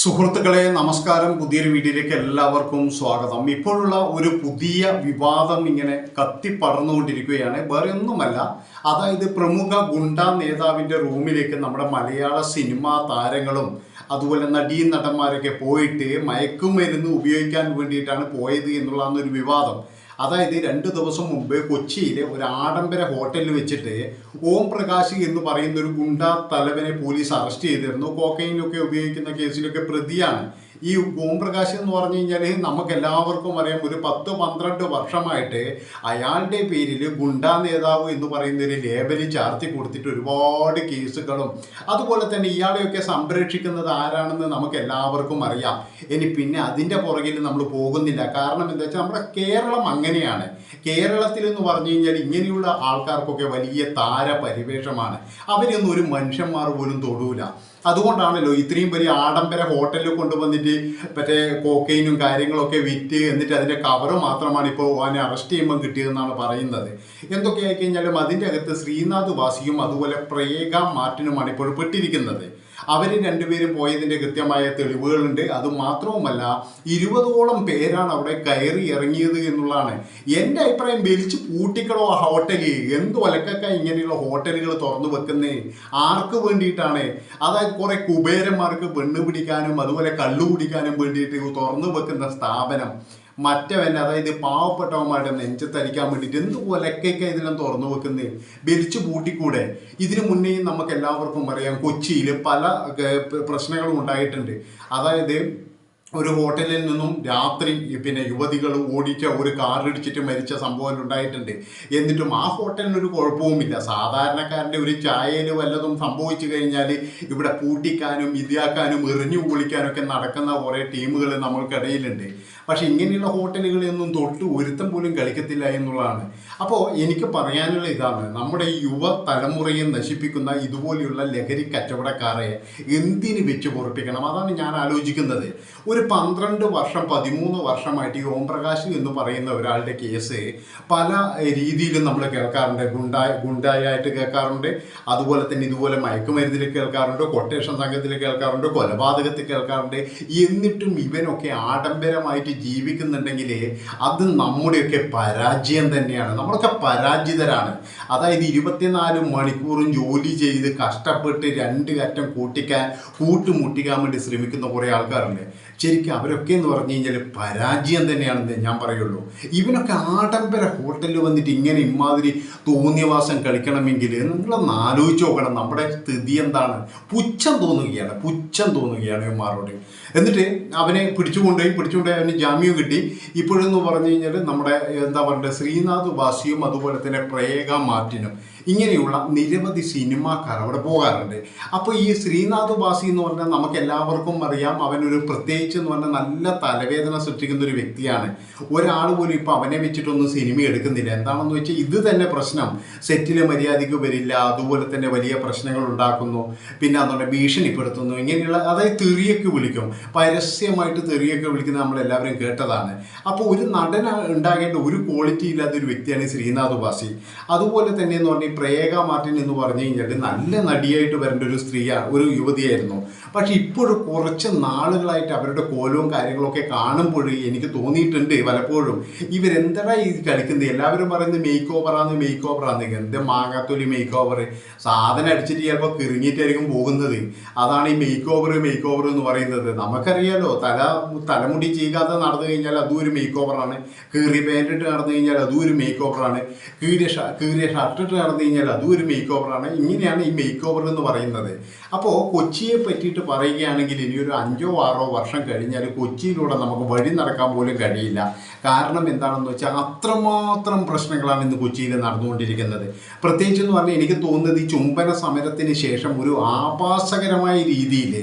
സുഹൃത്തുക്കളെ നമസ്കാരം. പുതിയൊരു വീഡിയോയിലേക്ക് എല്ലാവർക്കും സ്വാഗതം. ഇപ്പോഴുള്ള ഒരു പുതിയ വിവാദം ഇങ്ങനെ കത്തിപ്പടർന്നുകൊണ്ടിരിക്കുകയാണ് വേറെ ഒന്നുമല്ല. അതായത് പ്രമുഖ ഗുണ്ട നേതാവിന്റെ റൂമിലേക്ക് നമ്മുടെ മലയാള സിനിമാ താരങ്ങളും അതുപോലെ നടീ നടന്മാരൊക്കെ പോയിട്ട് മയക്കുമരുന്ന് ഉപയോഗിക്കാൻ വേണ്ടിയിട്ടാണ് പോയത് എന്നുള്ളതാണ് ഒരു വിവാദം. അതായത് രണ്ട് ദിവസം മുമ്പ് കൊച്ചിയിലെ ഒരു ആഡംബര ഹോട്ടലിൽ വെച്ചിട്ട് ഓം പ്രകാശ് എന്ന് പറയുന്ന ഒരു ഗുണ്ട തലവനെ പോലീസ് അറസ്റ്റ് ചെയ്തിരുന്നു. കോക്കൈനൊക്കെ ഉപയോഗിക്കുന്ന കേസിലൊക്കെ പ്രതിയാണ്. ഈ ഓം പ്രകാശ് എന്ന് പറഞ്ഞു കഴിഞ്ഞാൽ നമുക്ക് എല്ലാവർക്കും അറിയാം ഒരു പത്ത് പന്ത്രണ്ട് വർഷമായിട്ട് അയാളുടെ പേരിൽ ഗുണ്ടാ നേതാവ് എന്ന് പറയുന്നൊരു ലേബലിൽ ചാർത്തി കൊടുത്തിട്ട് ഒരുപാട് കേസുകളും അതുപോലെ തന്നെ ഇയാളെയൊക്കെ സംരക്ഷിക്കുന്നത് ആരാണെന്ന് നമുക്ക് എല്ലാവർക്കും അറിയാം. ഇനി പിന്നെ അതിന്റെ പുറകിൽ നമ്മൾ പോകുന്നില്ല. കാരണം എന്താ വെച്ചാൽ നമ്മുടെ കേരളം അങ്ങനെയാണ്. കേരളത്തിൽ എന്ന് പറഞ്ഞു കഴിഞ്ഞാൽ ഇങ്ങനെയുള്ള ആൾക്കാർക്കൊക്കെ വലിയ താര പരിവേഷമാണ് അവരൊന്നും ഒരു മനുഷ്യന്മാർ പോലും തൊടൂല. അതുകൊണ്ടാണല്ലോ ഇത്രയും വലിയ ആഡംബര ഹോട്ടലിൽ കൊണ്ടുവന്നിട്ട് മറ്റേ കോക്കൈനും കാര്യങ്ങളൊക്കെ വിറ്റ് എന്നിട്ട് അതിന്റെ കവറ് മാത്രമാണ് ഇപ്പോൾ അവനെ അറസ്റ്റ് ചെയ്യുമ്പോൾ കിട്ടിയതെന്നാണ് പറയുന്നത്. എന്തൊക്കെയായി കഴിഞ്ഞാലും അതിന്റെ അകത്ത് ശ്രീനാഥ് വാസിയും അതുപോലെ പ്രേക മാറ്റിനുമാണ് ഇപ്പോൾ പെട്ടിരിക്കുന്നത്. അവർ രണ്ടുപേരും പോയതിന്റെ കൃത്യമായ തെളിവുകളുണ്ട്. അത് മാത്രവുമല്ല ഇരുപതോളം പേരാണ് അവിടെ കയറി ഇറങ്ങിയത് എന്നുള്ളതാണ്. എന്റെ അഭിപ്രായം വലിച്ചു പൂട്ടിക്കളോ ആ ഹോട്ടൽ? എന്ത് ഒലക്കൊക്കെ ഇങ്ങനെയുള്ള ഹോട്ടലുകൾ തുറന്നു വെക്കുന്നേ? ആർക്ക് വേണ്ടിയിട്ടാണ്? അതായത് കുറെ കുബേരന്മാർക്ക് പെണ്ണ് പിടിക്കാനും അതുപോലെ കള്ളു കുടിക്കാനും വേണ്ടിയിട്ട് തുറന്നു വെക്കുന്ന സ്ഥാപനം. മറ്റവൻ അതായത് പാവപ്പെട്ടവന്മാരുടെ നെഞ്ചത്തരിക്കാൻ വേണ്ടിയിട്ട് എന്ത് ഒലക്കൊക്കെ ഇതിലും തുറന്നു വെക്കുന്നത് വലിച്ചു പൂട്ടിക്കൂടെ? ഇതിനു മുന്നേ നമുക്ക് എല്ലാവർക്കും അറിയാം കൊച്ചിയിൽ പല പ്രശ്നങ്ങളും ഉണ്ടായിട്ടുണ്ട്. അതായത് ഒരു ഹോട്ടലിൽ നിന്നും രാത്രി പിന്നെ യുവതികൾ ഓടിച്ച ഒരു കാർ ഇടിച്ചിട്ട് മരിച്ച സംഭവം ഉണ്ടായിട്ടുണ്ട്. എന്നിട്ടും ആ ഹോട്ടലിന് ഒരു കുഴപ്പവുമില്ല. സാധാരണക്കാരന്റെ ഒരു ചായയിൽ വല്ലതും സംഭവിച്ചു കഴിഞ്ഞാൽ ഇവിടെ പൂട്ടിക്കാനും ഇതാക്കാനും എറിഞ്ഞു പൊളിക്കാനും ഒക്കെ നടക്കുന്ന കുറേ ടീമുകൾ നമ്മൾക്കിടയിലുണ്ട്. പക്ഷേ ഇങ്ങനെയുള്ള ഹോട്ടലുകളൊന്നും തൊട്ട് ഒരുത്തം പോലും കളിക്കത്തില്ല എന്നുള്ളതാണ്. അപ്പോൾ എനിക്ക് പറയാനുള്ള ഇതാണ് നമ്മുടെ യുവ തലമുറയെ നശിപ്പിക്കുന്ന ഇതുപോലെയുള്ള ലഹരി കച്ചവടക്കാരെ എന്തിന് വെച്ച് പൊറപ്പിക്കണം? അതാണ് ഞാൻ ആലോചിക്കുന്നത്. ഒരു പന്ത്രണ്ട് വർഷം പതിമൂന്ന് വർഷമായിട്ട് ഈ ഓംപ്രകാശ് എന്ന് പറയുന്ന ഒരാളുടെ കേസ് പല രീതിയിലും നമ്മൾ കേൾക്കാറുണ്ട്. ഗുണ്ടായ ഗുണ്ടായായിട്ട് കേൾക്കാറുണ്ട്. അതുപോലെ തന്നെ ഇതുപോലെ മയക്കുമരുന്നിൽ കേൾക്കാറുണ്ട് കൊട്ടേഷൻ സംഘത്തിൽ കേൾക്കാറുണ്ട് കൊലപാതകത്തിൽ കേൾക്കാറുണ്ട്. എന്നിട്ടും ഇവനൊക്കെ ആഡംബരമായിട്ട് ജീവിക്കുന്നുണ്ടെങ്കിൽ അത് നമ്മുടെയൊക്കെ പരാജയം തന്നെയാണ്. നമ്മളൊക്കെ പരാജിതരാണ്. അതായത് ഇരുപത്തിനാല് മണിക്കൂറും ജോലി ചെയ്ത് കഷ്ടപ്പെട്ട് രണ്ട് കറ്റം കൂട്ടിക്കാൻ കൂട്ടുമുട്ടിക്കാൻ വേണ്ടി ശ്രമിക്കുന്ന കുറേ ആൾക്കാരുണ്ട്. ശരിക്കും അവരൊക്കെ എന്ന് പറഞ്ഞു കഴിഞ്ഞാൽ പരാജയം തന്നെയാണെന്ന് ഞാൻ പറയുള്ളൂ. ഇവനൊക്കെ ആഡംബര ഹോട്ടലിൽ വന്നിട്ട് ഇങ്ങനെ ഇമാതിരി തോന്നിയവാസം കളിക്കണമെങ്കിൽ നിങ്ങളൊന്ന് ആലോചിച്ച് നോക്കണം നമ്മുടെ സ്ഥിതി എന്താണ്. പുച്ഛം തോന്നുകയാണ് പുച്ഛം തോന്നുകയാണ് ഇവന്മാരോട്. എന്നിട്ട് അവനെ പിടിച്ചുകൊണ്ടുപോയി പിടിച്ചുകൊണ്ടുപോയി അവന് ജാമ്യം കിട്ടി. ഇപ്പോഴെന്ന് പറഞ്ഞു കഴിഞ്ഞാൽ നമ്മുടെ എന്താ പറയുക ശ്രീനാഥ് വാസിയും അതുപോലെ തന്നെ പ്രേക മാർട്ടിനും ഇങ്ങനെയുള്ള നിരവധി സിനിമാക്കാർ അവിടെ പോകാറുണ്ട്. അപ്പോൾ ഈ ശ്രീനാഥ് ബാസി എന്ന് പറഞ്ഞാൽ നമുക്ക് എല്ലാവർക്കും അറിയാം. അവനൊരു പ്രത്യേകിച്ച് എന്ന് പറഞ്ഞാൽ നല്ല തലവേദന സൃഷ്ടിക്കുന്ന ഒരു വ്യക്തിയാണ്. ഒരാൾ പോലും ഇപ്പോൾ അവനെ വെച്ചിട്ടൊന്നും സിനിമ എടുക്കുന്നില്ല. എന്താണെന്ന് വെച്ചാൽ ഇത് തന്നെ പ്രശ്നം. സെറ്റിലെ മര്യാദയ്ക്ക് വരില്ല. അതുപോലെ തന്നെ വലിയ പ്രശ്നങ്ങൾ ഉണ്ടാക്കുന്നു. പിന്നെ അതുകൊണ്ട് ഭീഷണിപ്പെടുത്തുന്നു ഇങ്ങനെയുള്ള അതായത് തെറിയൊക്കെ വിളിക്കും. പരസ്യമായിട്ട് തെറിയൊക്കെ വിളിക്കുന്നത് നമ്മളെല്ലാവരും കേട്ടതാണ്. അപ്പോൾ ഒരു നടൻ ഉണ്ടാകേണ്ട ഒരു ക്വാളിറ്റി ഇല്ലാത്ത ഒരു വ്യക്തിയാണ് ശ്രീനാഥ് ബാസി അതുപോലെ തന്നെ എന്ന് പറഞ്ഞാൽ പ്രേക മാർട്ടിൻ എന്ന് പറഞ്ഞു കഴിഞ്ഞാൽ നല്ല നടിയായിട്ട് വരേണ്ട ഒരു സ്ത്രീയാണ് ഒരു യുവതിയായിരുന്നു. പക്ഷെ ഇപ്പോഴും കുറച്ച് നാളുകളായിട്ട് അവരുടെ കോലവും കാര്യങ്ങളൊക്കെ കാണുമ്പോൾ എനിക്ക് തോന്നിയിട്ടുണ്ട് പലപ്പോഴും. ഇവരെന്തടാ ഈ കളിക്കുന്നത് എല്ലാവരും പറയുന്നത് മേക്ക് ഓവറാന്ന് മേക്ക് ഓവറാന്ന് എന്ത് മാങ്ങാത്തൊലി മേക്ക് ഓവർ സാധനം അടിച്ചിട്ട് ചിലപ്പോൾ കിറങ്ങിയിട്ടായിരിക്കും പോകുന്നത്. അതാണ് ഈ മേക്ക് ഓവർ മേക്ക് ഓവർ എന്ന് പറയുന്നത്. നമുക്കറിയാലോ തല തലമുടി ചെയ്യാതെ നടന്നു കഴിഞ്ഞാൽ അതും ഒരു മേക്ക് ഓവറാണ് കീറി പാന്റ് ഇട്ട് നടന്നു കഴിഞ്ഞാൽ അതും ഒരു മേക്ക് ഓവറാണ് കീറിയ കീറിയ ഷർട്ട് ഇട്ട് നടന്നു കഴിഞ്ഞാൽ അതും ഒരു മേക്ക് ഓവറാണ് ഇങ്ങനെയാണ് ഈ മേക്ക് ഓവർ എന്ന് പറയുന്നത്. അപ്പോൾ കൊച്ചിയെ പറ്റിയിട്ട് പറയുകയാണെങ്കിൽ ഇനിയൊരു അഞ്ചോ ആറോ വർഷം കഴിഞ്ഞാൽ കൊച്ചിയിലൂടെ നമുക്ക് വഴി നടക്കാൻ പോലും കഴിയില്ല. കാരണം എന്താണെന്ന് വെച്ചാൽ അത്രമാത്രം പ്രശ്നങ്ങളാണ് ഇന്ന് കൊച്ചിയിൽ നടന്നുകൊണ്ടിരിക്കുന്നത്. പ്രത്യേകിച്ച് എന്ന് പറഞ്ഞാൽ എനിക്ക് തോന്നുന്നത് ഈ ചുംബന സമരത്തിന് ശേഷം ഒരു ആഭാസകരമായ രീതിയിൽ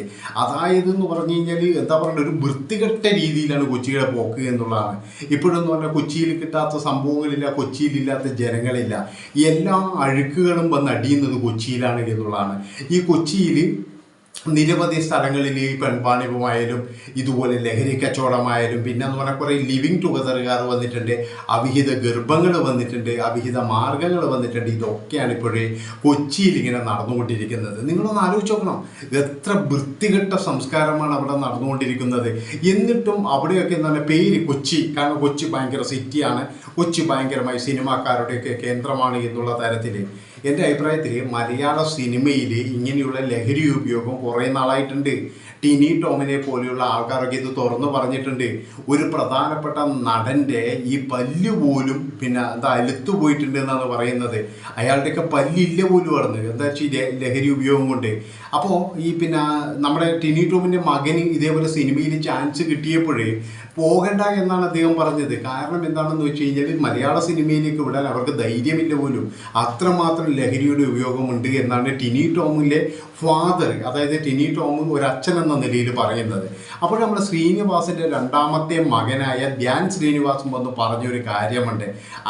അതായത് എന്ന് പറഞ്ഞു കഴിഞ്ഞാൽ എന്താ പറയുക ഒരു വൃത്തികെട്ട രീതിയിലാണ് കൊച്ചിയുടെ പോക്ക് എന്നുള്ളതാണ്. ഇപ്പോഴെന്ന് പറഞ്ഞാൽ കൊച്ചിയിൽ കിട്ടാത്ത സംഭവങ്ങളില്ല കൊച്ചിയിലില്ലാത്ത ജനങ്ങളില്ല. എല്ലാ അഴുക്കുകളും വന്ന് അടിയുന്നത് കൊച്ചിയിലാണ് എന്നുള്ളതാണ്. ഈ കൊച്ചിയിൽ നിരവധി സ്ഥലങ്ങളിൽ ഈ പെൺപാണിപമായാലും ഇതുപോലെ ലഹരി കച്ചവടമായാലും പിന്നെ എന്ന് പറഞ്ഞാൽ കുറേ ലിവിങ് ടുഗദറുകാർ വന്നിട്ടുണ്ട് അവിഹിത ഗർഭങ്ങൾ വന്നിട്ടുണ്ട് അവിഹിത മാർഗങ്ങൾ വന്നിട്ടുണ്ട്. ഇതൊക്കെയാണ് ഇപ്പോഴേ കൊച്ചിയിൽ ഇങ്ങനെ നടന്നുകൊണ്ടിരിക്കുന്നത്. നിങ്ങളൊന്ന് ആലോചിച്ച് നോക്കണം എത്ര വൃത്തികെട്ട സംസ്കാരമാണ് അവിടെ നടന്നുകൊണ്ടിരിക്കുന്നത്. എന്നിട്ടും അവിടെയൊക്കെ എന്താണ് പേര് കൊച്ചി കാരണം കൊച്ചി ഭയങ്കര സിറ്റിയാണ് കൊച്ചി ഭയങ്കരമായി സിനിമാക്കാരുടെയൊക്കെ കേന്ദ്രമാണ് എന്നുള്ള തരത്തിൽ എന്റെ അഭിപ്രായത്തിൽ മലയാള സിനിമയിൽ ഇങ്ങനെയുള്ള ലഹരി ഉപയോഗം കുറേ നാളായിട്ടുണ്ട്. ടിനി ടോമിനെ പോലെയുള്ള ആൾക്കാരൊക്കെ ഇത് തുറന്നു പറഞ്ഞിട്ടുണ്ട്. ഒരു പ്രധാനപ്പെട്ട നടന്റെ ഈ പല്ല് പോലും പിന്നെ എന്താ അലുത്തു പോയിട്ടുണ്ട് എന്നാണ് പറയുന്നത്. അയാളുടെയൊക്കെ പല്ലില്ല പോലും പറഞ്ഞത് എന്താ വെച്ചാൽ ലഹരി ഉപയോഗം കൊണ്ട്? അപ്പോൾ ഈ പിന്നെ നമ്മുടെ ടിനി ടോമിന്റെ മകന് ഇതേപോലെ സിനിമയിൽ ചാൻസ് കിട്ടിയപ്പോഴേ പോകണ്ട എന്നാണ് അദ്ദേഹം പറഞ്ഞത്. കാരണം എന്താണെന്ന് വെച്ച് കഴിഞ്ഞാൽ മലയാള സിനിമയിലേക്ക് വിടാൻ അവർക്ക് ധൈര്യമില്ല പോലും. അത്രമാത്രം ലഹരിയുടെ ഉപയോഗമുണ്ട് എന്നാണ് ടിനി ടോമിലെ ഫാദർ അതായത് ടിനി ടോം ഒരു അച്ഛൻ എന്ന നിലയിൽ പറയുന്നത്. അപ്പോൾ നമ്മുടെ ശ്രീനിവാസിന്റെ രണ്ടാമത്തെ മകനായ ധ്യാൻ ശ്രീനിവാസും വന്ന് പറഞ്ഞൊരു കാര്യമുണ്ട്.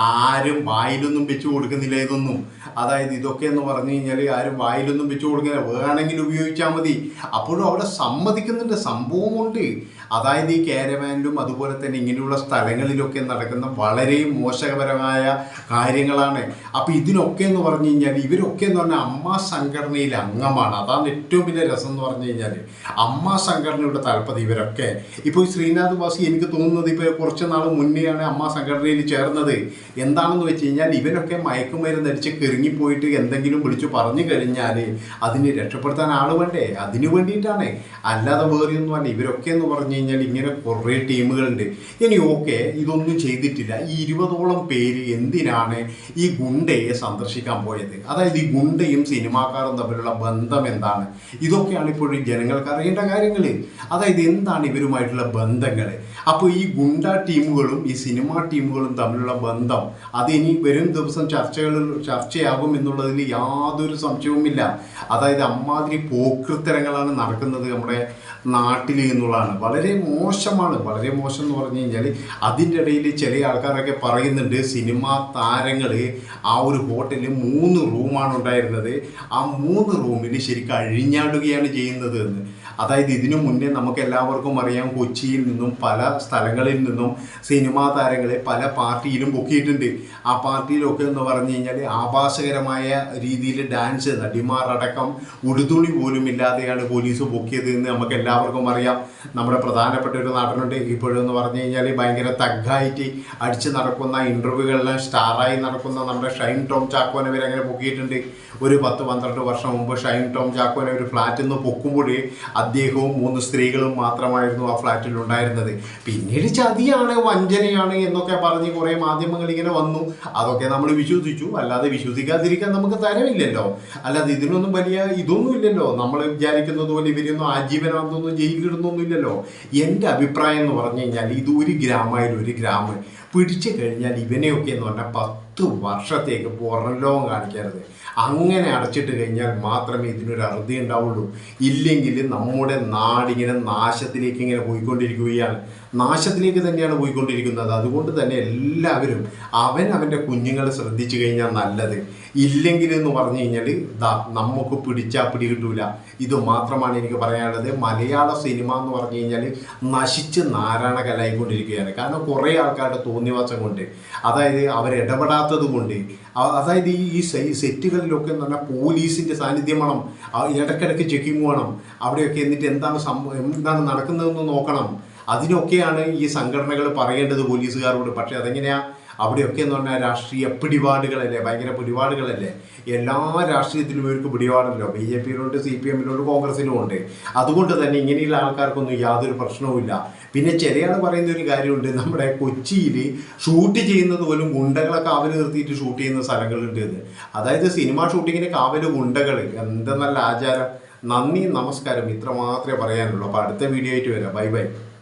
ആരും വായിലൊന്നും വെച്ചു കൊടുക്കുന്നില്ല ഇതൊന്നും. അതായത് ഇതൊക്കെ എന്ന് പറഞ്ഞു കഴിഞ്ഞാൽ ആരും വായിലൊന്നും വെച്ചു കൊടുക്കുന്നില്ല. വേണമെങ്കിൽ ഉപയോഗിച്ചാൽ മതി. അപ്പോഴും അവിടെ സമ്മതിക്കുന്നുണ്ട്. സംഭവമുണ്ട്. അതായത് ഈ കാരവാനിലും അതുപോലെ തന്നെ ഇങ്ങനെയുള്ള സ്ഥലങ്ങളിലൊക്കെ നടക്കുന്ന വളരെ മോശകരമായ കാര്യങ്ങളാണ്. അപ്പോൾ ഇതിനൊക്കെ എന്ന് പറഞ്ഞു കഴിഞ്ഞാൽ ഇവരൊക്കെ എന്ന് പറഞ്ഞാൽ അമ്മ സംഘടനയിലെ അംഗമാണ്. അതാണ് ഏറ്റവും വലിയ രസം എന്ന് പറഞ്ഞു കഴിഞ്ഞാൽ അമ്മ സംഘടനയുടെ തലപ്പതി ഇവരൊക്കെ. ഇപ്പോൾ ശ്രീനാഥ് വാസി എനിക്ക് തോന്നുന്നത് ഇപ്പോൾ കുറച്ച് നാൾ മുന്നെയാണ് അമ്മ സംഘടനയിൽ ചേർന്നത്. എന്താണെന്ന് വെച്ച് കഴിഞ്ഞാൽ ഇവരൊക്കെ മയക്കുമരുന്ന് അടിച്ച് കിറങ്ങിപ്പോയിട്ട് എന്തെങ്കിലും വിളിച്ചു പറഞ്ഞു കഴിഞ്ഞാൽ അതിനെ രക്ഷപ്പെടുത്താൻ ആൾ വേണ്ടേ? അതിനു വേണ്ടിയിട്ടാണ്. അല്ലാതെ വേറെയൊന്നും അല്ല. ഇവരൊക്കെ എന്ന് പറഞ്ഞു കഴിഞ്ഞാൽ ഇങ്ങനെ കുറേ ടീമുകളുണ്ട്. ഇനി ഓക്കെ ഇതൊന്നും ചെയ്തിട്ടില്ല. ഈ ഇരുപതോളം പേര് എന്തിനാണ് ഈ ഗുണ്ടയെ സന്ദർശിക്കാൻ പോയത്? അതായത് ഈ ഗുണ്ടയും സിനിമാക്കാരും തമ്മിലുള്ള ബന്ധം എന്താണ്? ഇതൊക്കെയാണ് ഇപ്പോഴും ജനങ്ങൾക്ക് അറിയേണ്ട കാര്യങ്ങൾ അതായത് എന്താണ് ഇവരുമായിട്ടുള്ള ബന്ധങ്ങൾ? അപ്പോൾ ഈ ഗുണ്ട ടീമുകളും ഈ സിനിമാ ടീമുകളും തമ്മിലുള്ള ബന്ധം അതിനി വരും ദിവസം ചർച്ചകൾ ചർച്ചയാകും എന്നുള്ളതിൽ യാതൊരു സംശയവുമില്ല. അതായത് അമ്മാതിരി പോക്കൃത്തരങ്ങളാണ് നടക്കുന്നത് നമ്മുടെ നാട്ടിൽ എന്നുള്ളതാണ്. വളരെ മോശമാണ്. വളരെ മോശം എന്ന് പറഞ്ഞു കഴിഞ്ഞാൽ അതിന്റെ ഇടയിൽ ചില ആൾക്കാരൊക്കെ പറയുന്നുണ്ട് സിനിമാ താരങ്ങൾ ആ ഒരു ഹോട്ടലിൽ മൂന്ന് റൂമാണ് ഉണ്ടായിരുന്നത്. ആ മൂന്ന് റൂമിൽ ശരിക്കും അഴിഞ്ഞാടുകയാണ് ചെയ്യുന്നത് എന്ന്. അതായത് ഇതിനു മുന്നേ നമുക്ക് എല്ലാവർക്കും അറിയാം കൊച്ചിയിൽ നിന്നും പല സ്ഥലങ്ങളിൽ നിന്നും സിനിമാ താരങ്ങളെ പല പാർട്ടിയിലും ബുക്ക് ചെയ്തിട്ടുണ്ട് ആ പാർട്ടിയിലൊക്കെ എന്ന് പറഞ്ഞു കഴിഞ്ഞാൽ ആഭാസകരമായ രീതിയിൽ ഡാൻസ് നടിമാരടക്കം ഉടുതുണി പോലും ഇല്ലാതെയാണ് പോലീസ് ബുക്ക് എന്ന് നമുക്ക് എല്ലാവർക്കും അറിയാം. നമ്മുടെ പ്രധാനപ്പെട്ട ഒരു നടനുണ്ട്. ഇപ്പോഴെന്ന് പറഞ്ഞു കഴിഞ്ഞാൽ ഭയങ്കര തഗ്ഗായിട്ട് അടിച്ച് നടക്കുന്ന ഇന്റർവ്യൂകളിലെ സ്റ്റാറായി നടക്കുന്ന നമ്മുടെ ഷൈൻ ടോം ചാക്കോനെ വരെ അങ്ങനെ പൊക്കിയിട്ടുണ്ട്. ഒരു പത്ത് പന്ത്രണ്ട് വർഷം മുമ്പ് ഷൈൻ ടോം ചാക്കോനെ ഒരു ഫ്ലാറ്റിൽ നിന്ന് പൊക്കുമ്പോഴേ അദ്ദേഹവും മൂന്ന് സ്ത്രീകളും മാത്രമായിരുന്നു ആ ഫ്ലാറ്റിൽ ഉണ്ടായിരുന്നത്. പിന്നീട് ചതിയാണ് വഞ്ചനയാണ് എന്നൊക്കെ പറഞ്ഞ് കുറേ മാധ്യമങ്ങൾ ഇങ്ങനെ വന്നു. അതൊക്കെ നമ്മൾ വിശ്വസിച്ചു. അല്ലാതെ വിശ്വസിക്കാതിരിക്കാൻ നമുക്ക് തരമില്ലല്ലോ. അല്ലാതെ ഇതിനൊന്നും വലിയ ഇതൊന്നും ഇല്ലല്ലോ. നമ്മൾ വിചാരിക്കുന്നത് പോലെ ഇവരൊന്നും ആജീവനാന്തൊന്നും ജയിലിടുന്നൊന്നും ഇല്ലല്ലോ എന്റെ അഭിപ്രായം എന്ന് പറഞ്ഞു കഴിഞ്ഞാൽ ഇത് ഒരു ഗ്രാമമായാലും ഒരു ഗ്രാമം. പിടിച്ചു കഴിഞ്ഞാൽ ഇവനെയൊക്കെ എന്ന് പറഞ്ഞാൽ പത്ത് വർഷത്തേക്ക് പുറം കാണിക്കരുത്. അങ്ങനെ അടച്ചിട്ട് കഴിഞ്ഞാൽ മാത്രമേ ഇതിനൊരു അറുതി ഉണ്ടാവുള്ളൂ. ഇല്ലെങ്കിൽ നമ്മുടെ നാടിങ്ങനെ നാശത്തിലേക്ക് ഇങ്ങനെ പോയിക്കൊണ്ടിരിക്കുകയാണ്. നാശത്തിലേക്ക് തന്നെയാണ് പോയിക്കൊണ്ടിരിക്കുന്നത്. അതുകൊണ്ട് തന്നെ എല്ലാവരും അവൻ അവന്റെ കുഞ്ഞുങ്ങളെ ശ്രദ്ധിച്ചു കഴിഞ്ഞാൽ നല്ലത്. ഇല്ലെങ്കിൽ എന്ന് പറഞ്ഞു കഴിഞ്ഞാൽ ദാ നമുക്ക് പിടിച്ചാൽ പിടി കിട്ടൂല. ഇത് മാത്രമാണ് എനിക്ക് പറയാനുള്ളത്. മലയാള സിനിമ എന്ന് പറഞ്ഞു കഴിഞ്ഞാൽ നശിച്ച് നാരായണ കലായിക്കൊണ്ടിരിക്കുകയാണ്. കാരണം കുറേ ആൾക്കാരുടെ തോന്നിവാസം കൊണ്ട് അതായത് അവരിടപെടാത്തത് കൊണ്ട് അതായത് ഈ സെറ്റുകളിലൊക്കെ എന്ന് പറഞ്ഞാൽ പോലീസിന്റെ സാന്നിധ്യം വേണം. ഇടയ്ക്കിടയ്ക്ക് ചെക്കിങ് വേണം. അവിടെയൊക്കെ എന്നിട്ട് എന്താണ് സംഭവം എന്താണ് നടക്കുന്നതെന്ന് നോക്കണം. അതിനൊക്കെയാണ് ഈ സംഘടനകൾ പറയേണ്ടത് പോലീസുകാരോട്. പക്ഷേ അതെങ്ങനെയാ? അവിടെയൊക്കെ എന്ന് പറഞ്ഞാൽ രാഷ്ട്രീയ പിടിപാടുകളല്ലേ ഭയങ്കര പിടിപാടുകളല്ലേ? എല്ലാ രാഷ്ട്രീയത്തിലും ഇവർക്ക് പിടിപാടല്ലോ ബി ജെ പിയിലുണ്ട് സി പി എമ്മിലുണ്ട് കോൺഗ്രസിലും ഉണ്ട് അതുകൊണ്ട് തന്നെ ഇങ്ങനെയുള്ള ആൾക്കാർക്കൊന്നും യാതൊരു പ്രശ്നവുമില്ല. പിന്നെ ചിലയാൾ പറയുന്ന ഒരു കാര്യമുണ്ട് നമ്മുടെ കൊച്ചിയിൽ ഷൂട്ട് ചെയ്യുന്നത് പോലും ഗുണ്ടകളെ കാവൽ നിർത്തിയിട്ട് ഷൂട്ട് ചെയ്യുന്ന സ്ഥലങ്ങളുണ്ട് എന്ന് അതായത് സിനിമ ഷൂട്ടിങ്ങിന് കാവൽ ഗുണ്ടകൾ എന്തെന്നല്ല ആചാരം. നന്ദി നമസ്കാരം. ഇത്ര മാത്രമേ പറയാനുള്ളൂ. അപ്പോൾ അടുത്ത വീഡിയോ ആയിട്ട് വരാം. Bye bye.